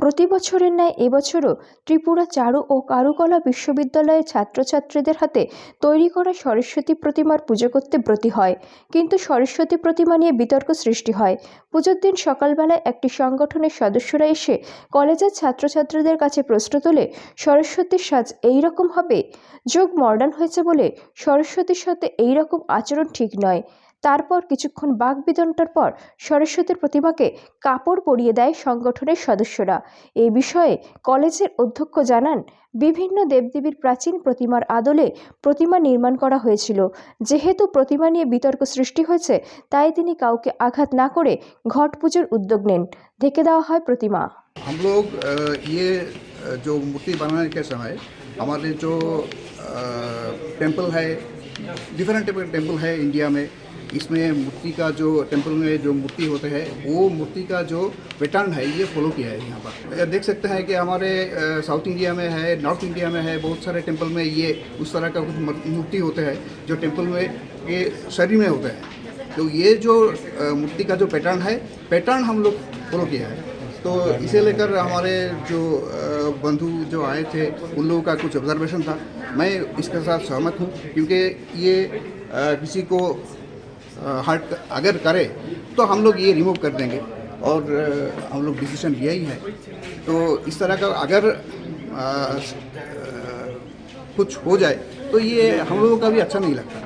প্রতি বছরের ন্যায় এবছরও ত্রিপুরা চারু ও কারুকলা বিশ্ববিদ্যালয়ের ছাত্রছাত্রীদের হাতে তৈরি করা সরস্বতী প্রতিমার পুজো করতে ব্রতী হয়। কিন্তু সরস্বতী প্রতিমা নিয়ে বিতর্ক সৃষ্টি হয়। পুজোর দিন সকালবেলায় একটি সংগঠনের সদস্যরা এসে কলেজের ছাত্রছাত্রীদের কাছে প্রশ্ন তোলে, সরস্বতীর সাজ এই রকম হবে? যোগ মডার্ন হয়েছে বলে সরস্বতীর সাথে এই রকম আচরণ ঠিক নয়। তারপর কিছুক্ষণ বাকবিতণ্ডার পর সরস্বতীর প্রতিমাকে কাপড় পরিয়ে দেয় সংগঠনের সদস্যরা এই বিষয়ে কলেজের অধ্যক্ষ জানান বিভিন্ন দেবদেবীর প্রাচীন প্রতিমার আদলে প্রতিমা নির্মাণ করা হয়েছিল যেহেতু প্রতিমা নিয়ে বিতর্ক সৃষ্টি হয়েছে তাই তিনি কাউকে আঘাত না করে ঘট পুজোর উদ্যোগ নেন ঢেকে দেওয়া হয় প্রতিমা हम लोग अ, ये अ, जो मूर्ति बनाने के समय हमारे जो टेंपल है डिफरेंट डिफरेंट टेंपल है इंडिया में। इसमें मूर्ति का जो टेंपल में जो मूर्ति होते हैं, वो मूर्ति का जो पैटर्न है, ये फॉलो किया है यहाँ पर। देख सकते हैं कि हमारे साउथ इंडिया में है नॉर्थ इंडिया में है, बहुत सारे टेंपल में ये, उस तरह का कुछ मूर्ति होते हैं, जो टेंपल में ये शरीर में होते हैं। तो ये जो मूर्ति का जो पैटर्न है पैटर्न हम लोग फॉलो किया है। तो इसे लेकर हमारे जो बंधु जो आए थे उन लोगों का कुछ ऑब्जर्वेशन था। मैं इसके साथ सहमत हूँ क्योंकि ये किसी को हर्ट अगर करे तो हम लोग ये रिमूव कर देंगे। और हम लोग डिसीज़न लिया ही है। तो इस तरह का अगर अ, कुछ हो जाए तो ये हम लोगों का भी अच्छा नहीं लगता।